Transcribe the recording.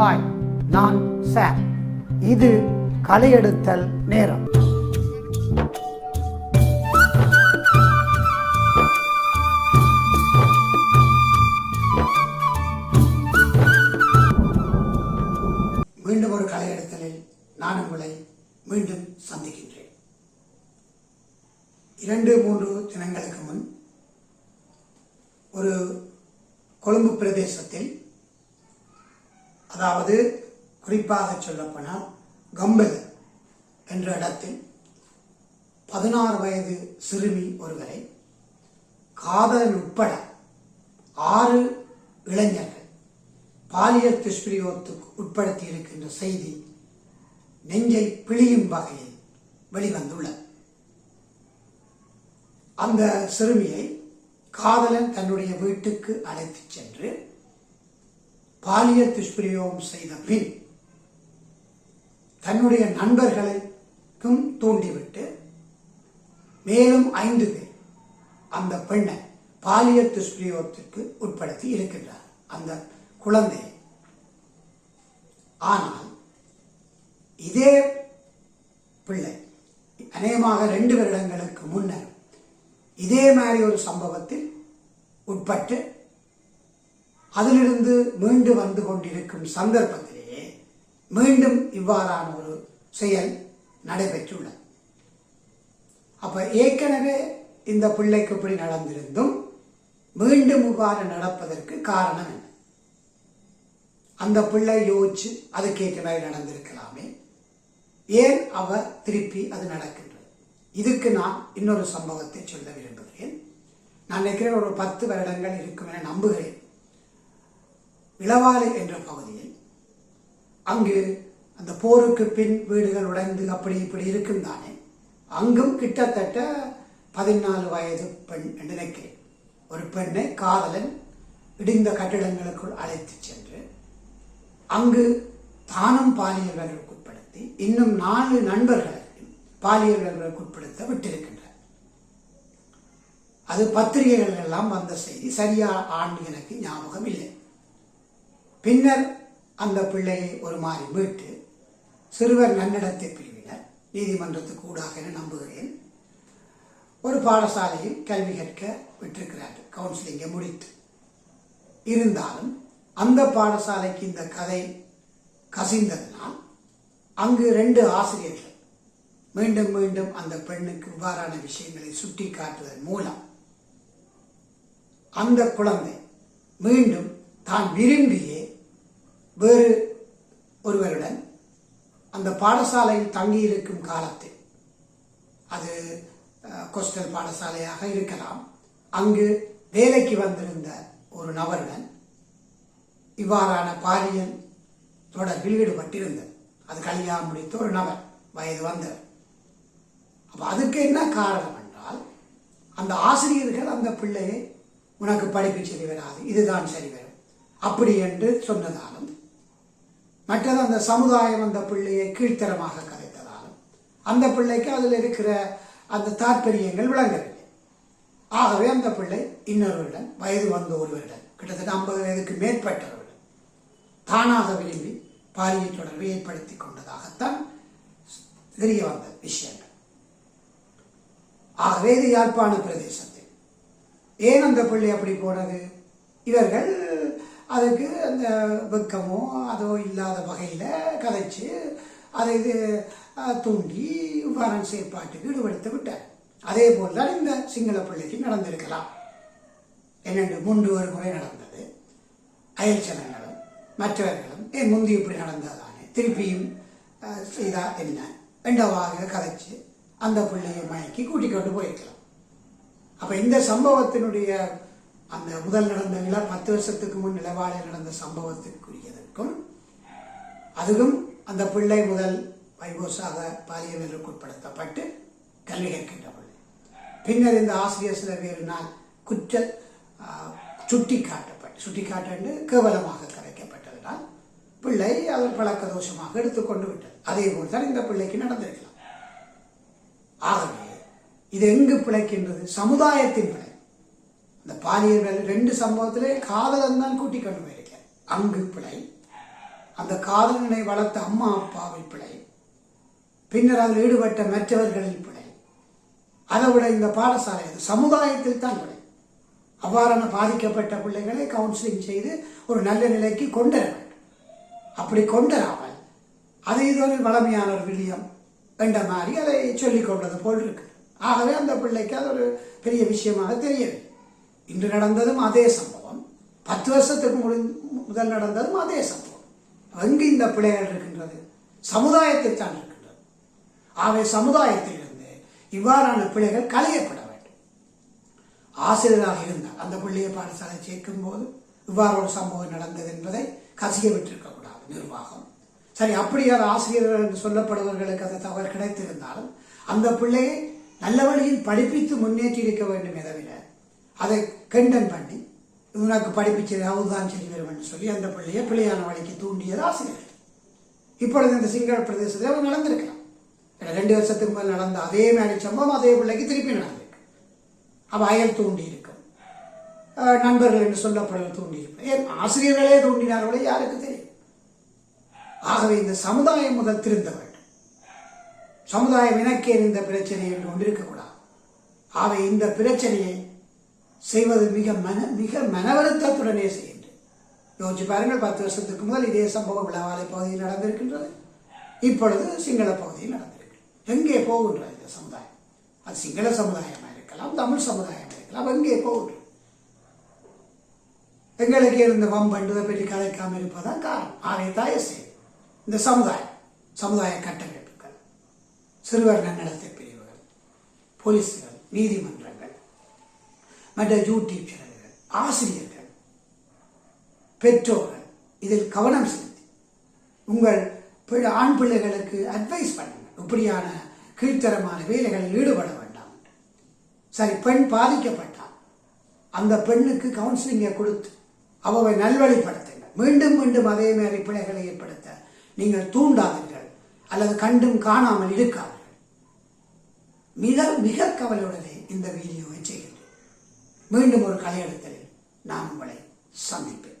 Hi நான் sir. இது கலையெடுத்தல் நேரம். மீண்டும் ஒரு கலையெடுத்தலில் நான் உங்களை மீண்டும் சந்திக்கின்றேன். இரண்டு மூன்று தினங்களுக்கு முன் ஒரு கொழும்பு பிரதேசத்தில் அதாவது குறிப்பாக சொல்லப்போனால் கம்பல் என்ற இடத்தில் பதினாறு வயது சிறுமி ஒருவரை காதல் உட்பட ஆறு இளைஞர்கள் பாலியல் துஷ்பிரயோகத்துக்கு உட்படுத்தி இருக்கின்ற செய்தி நெஞ்சை பிழியும் வகையில் வெளிவந்துள்ளது. அந்த சிறுமியை காதலன் தன்னுடைய வீட்டுக்கு அழைத்துச் சென்று பாலியல் துஷ்பிரயோகம் செய்த பின் தன்னுடைய நண்பர்களுக்கும் தூண்டிவிட்டு மேலும் ஐந்து பேர் அந்த பெண்ணை பாலியல் துஷ்பிரயோகத்திற்கு உட்படுத்தி இருக்கின்றார். அந்த குழந்தை. ஆனால் இதே பிள்ளை அநேகமாக ரெண்டு வருடங்களுக்கு முன்னர் இதே மாதிரி ஒரு சம்பவத்தில் உட்பட்டு அதிலிருந்து மீண்டு வந்து கொண்டிருக்கும் சந்தர்ப்பத்திலேயே மீண்டும் இவ்வாறான ஒரு செயல் நடைபெற்றுள்ளது. அப்ப ஏற்கனவே இந்த பிள்ளைக்கு இப்படி நடந்திருந்தும் மீண்டும் இவ்வாறு நடப்பதற்கு காரணம் என்ன? அந்த பிள்ளை யோசிச்சு அதுக்கேற்ற மாதிரி நடந்திருக்கலாமே. ஏன் அவ திருப்பி அது நடக்கின்றது? இதுக்கு நான் இன்னொரு சம்பவத்தை சொல்ல விரும்புகிறேன். நான் நினைக்கிறேன் ஒரு பத்து வருடங்கள் இருக்கும் என நம்புகிறேன். இளவாலை என்ற பகுதியில் அங்கு அந்த போருக்கு பின் வீடுகள் உடைந்து அப்படி இப்படி இருக்கும் தானே அங்கும் கிட்டத்தட்ட பதினாலு வயது பெண் நினைக்கிறேன். ஒரு பெண்ணை காதலன் இடிந்த கட்டிடங்களுக்குள் அழைத்து சென்று அங்கு தானும் பாலியல் வேலைகளுக்கு உட்படுத்தி இன்னும் நாலு நண்பர்களையும் பாலியல் வேலைகளுக்கு உட்படுத்த விட்டிருக்கின்றார் அது பத்திரிகைகள் எல்லாம் வந்த செய்தி சரியா ஆண்டு எனக்கு ஞாபகம் இல்லை பின்னர் அந்த பிள்ளையை ஒரு மாதிரி மீட்டு சிறுவர் நன்னடத்தை பிரிவினர். நீதிமன்றத்துக்கு ஊடாக என நம்புகிறேன். ஒரு பாடசாலையில் கல்வி கற்க விட்டிருக்கிறார்கள். கவுன்சிலிங்கை முடித்து. இருந்தாலும் அந்த பாடசாலைக்கு இந்த கதை கசிந்ததினால் அங்கு ரெண்டு ஆசிரியர்கள் மீண்டும் மீண்டும் அந்த பெண்ணுக்கு இவ்வாறான விஷயங்களை சுட்டி காட்டுவதன் மூலம் அந்த குழந்தை மீண்டும் தான் விரும்பிய வேறு ஒருவருடன் அந்த பாடசாலையில் தங்கியிருக்கும் காலத்தில். அது கோஸ்டல் பாடசாலையாக இருக்கலாம். அங்கு வேலைக்கு வந்திருந்த ஒரு நபருடன் இவ்வாறான பாலியல் தொடர்பில் ஈடுபட்டிருந்தது. அது கல்யாணம் முடித்த ஒரு நபர் வயது வந்தவர். அப்போ அதுக்கு என்ன காரணம் என்றால் அந்த ஆசிரியர்கள் அந்த பிள்ளையை உனக்கு படிப்பு சரி வராது இதுதான் சரி வரும். அப்படி என்று சொன்னதாலும் மற்றது அந்த சமுதாயம் அந்த பிள்ளையை கீழ்த்தரமாக கதைத்ததாலும் அந்த பிள்ளைக்கு அதில் இருக்கிற அந்த தாற்பயங்கள் விளங்கவில்லை. ஆகவே அந்த பிள்ளை இன்னொருவரிடம் வயது வந்த ஒருவரிடம் கிட்டத்தட்ட ஐம்பது வயதுக்கு மேற்பட்டவரிடம் தானாக விரும்பி பாலியல் தொடர்பை ஏற்படுத்தி கொண்டதாகத்தான் தெரிய வந்த விஷயங்கள். ஆகவே இது யாழ்ப்பாண பிரதேசத்தில். ஏன் அந்த பிள்ளை அப்படி போனது? இவர்கள் அதுக்கு அந்த வெக்கமோ அதோ இல்லாத வகையில் கதைச்சு அதை இது தூண்டி வரன் செயற்பாட்டுக்கு ஈடுபடுத்த விட்டார். அதே போல் தான் இந்த சிங்கள பிள்ளைக்கு நடந்திருக்கலாம். என்னென்று மூன்று ஒரு முறை நடந்தது. அயல்ச்சனங்களும் மற்றவர்களும் ஏன் முந்தி இப்படி நடந்ததானே? திருப்பியும் செய்தா என்ன? ரெண்டவாக கதைச்சு அந்த பிள்ளையை மயக்கி கூட்டிக் கொண்டு போயிருக்கலாம். அப்போ இந்த சம்பவத்தினுடைய அந்த முதல் நடந்த நில பத்து வருஷத்துக்கு முன் நிலவாளில் நடந்த சம்பவத்திற்குரியதற்கும் அதுவும் அந்த பிள்ளை முதல் வைபோஸாக பாலியலுக்கு உட்படுத்தப்பட்டு கல்வி கற்கின்ற பிள்ளை பின்னர் இந்த ஆசிரியர் சில பேரினால் குற்ற சுட்டி காட்டப்பட்டு சுட்டி காட்டு கேவலமாக கரைக்கப்பட்டதனால் பிள்ளை அவர் பழக்க தோஷமாக எடுத்துக்கொண்டு விட்டது. அதே போல் தான் இந்த பிள்ளைக்கு நடந்திருக்கலாம். ஆகவே இது எங்கு பிழைக்கின்றது? சமுதாயத்தின் பிழை. இந்த பாலியல் ரெண்டு சம்பவத்திலே காதலன் தான் கூட்டி கொண்டு போயிருக்கேன் அங்கு பிழை. அந்த காதலனை வளர்த்த அம்மா அப்பாவில் பிழை. பின்னர் அதில் ஈடுபட்ட மற்றவர்களில் பிழை. அதை விட இந்த பாடசாலை அது சமுதாயத்தில் தான் பிழை. அவ்வாறான பாதிக்கப்பட்ட பிள்ளைகளை கவுன்சிலிங் செய்து ஒரு நல்ல நிலைக்கு கொண்டு வர வேண்டும். அப்படி கொண்டு வராமல் அது இது ஒரு வளமையான ஒரு என்ற மாதிரி அதை சொல்லிக் கொண்டது போல் இருக்கு. ஆகவே அந்த பிள்ளைக்கு அது ஒரு பெரிய விஷயமாக தெரியவில்லை. இன்று நடந்ததும் அதே சம்பவம் பத்து வருஷத்துக்கு முடி- முதல் நடந்ததும் அதே சம்பவம் அங்கு இந்த பிள்ளைகள் இருக்கின்றது சமுதாயத்தில் தான் இருக்கின்றது ஆகவே சமுதாயத்திலிருந்து இவ்வாறான பிள்ளைகள் கலையப்பட வேண்டும் ஆசிரியராக இருந்தால் அந்த பிள்ளையை பாடசாலை சேர்க்கும் போது இவ்வாறு ஒரு சம்பவம் நடந்தது என்பதை கசிய விட்டிருக்கக்கூடாது நிர்வாகம் சரி அப்படியார் ஆசிரியர்கள் என்று சொல்லப்படுபவர்களுக்கு அது தவறு கிடைத்திருந்தாலும் அந்த பிள்ளையை நல்ல வழியில் படிப்பித்து முன்னேற்றி இருக்க வேண்டுமே தவிர அதை கெண்டன் பண்ணி உனக்கு படிப்பிச்சது அவதுதான் சரி வரும் சொல்லி அந்த பிள்ளையை பிள்ளையான வழிக்கு தூண்டியது ஆசிரியர்கள் இப்பொழுது இந்த சிங்கள பிரதேசத்தில் அவன் நடந்திருக்கலாம் ஏன்னா ரெண்டு வருஷத்துக்கு மேல் நடந்த அதே மாதிரி சம்பவம் அதே பிள்ளைக்கு திருப்பி நடந்திருக்கு. அவ அயல் தூண்டி இருக்கும் நண்பர்கள் என்று சொல்லப்படல் தூண்டி இருக்கும் ஏன் ஆசிரியர்களே தூண்டினார்களே யாருக்கு தெரியும்? ஆகவே இந்த சமுதாயம் முதல் திருந்த வேண்டும் சமுதாயம் எனக்கே இந்த பிரச்சனை என்று ஒன்று இருக்கக்கூடாது. ஆகவே இந்த பிரச்சனையை செய்வது மிக மன மிக மனவருத்தத்துடனே செய்கின்றேன். யோசிச்சு பாருங்கள் பத்து வருஷத்துக்கு முதல் இதே சம்பவம் விழாவாலை பகுதியில் நடந்திருக்கின்றது. இப்பொழுது சிங்கள பகுதியில் நடந்திருக்கு எங்கே போகின்றது இந்த சமுதாயம்? அது சிங்கள சமுதாயமாக இருக்கலாம் தமிழ் சமுதாயமாக இருக்கலாம் எங்கே போகின்றது? எங்களுக்கு இருந்த வம்பண்டுவை பற்றி கலைக்காமல் இருப்பதான் காரணம். ஆகிய தாய இந்த சமுதாயம் சமுதாய கட்டமைப்புகள் சிறுவர் நன்னடத்தை பிரிவுகள் போலீஸ்கள் நீதிமன்றம் மற்ற யூடியூப் சேனல்கள் ஆசிரியர்கள் பெற்றோர்கள் இதில் கவனம் செலுத்தி உங்கள் பிள்ளை- ஆண் பிள்ளைகளுக்கு அட்வைஸ் பண்ணுங்கள் இப்படியான கீழ்த்தரமான வேலைகளில் ஈடுபட வேண்டாம். சரி பெண் பாதிக்கப்பட்டால் அந்த பெண்ணுக்கு கவுன்சிலிங்கை கொடுத்து அவவை நல்வழிப்படுத்துங்க. மீண்டும் மீண்டும் அதே மாதிரி பிழைகளை ஏற்படுத்த நீங்கள் தூண்டாதீர்கள். அல்லது கண்டும் காணாமல் இருக்காதீர்கள். மிக மிக கவலையுடனே இந்த வீடியோவை மீண்டும் ஒரு கலையெடுத்தலில் நான் உங்களை சந்திப்பேன்.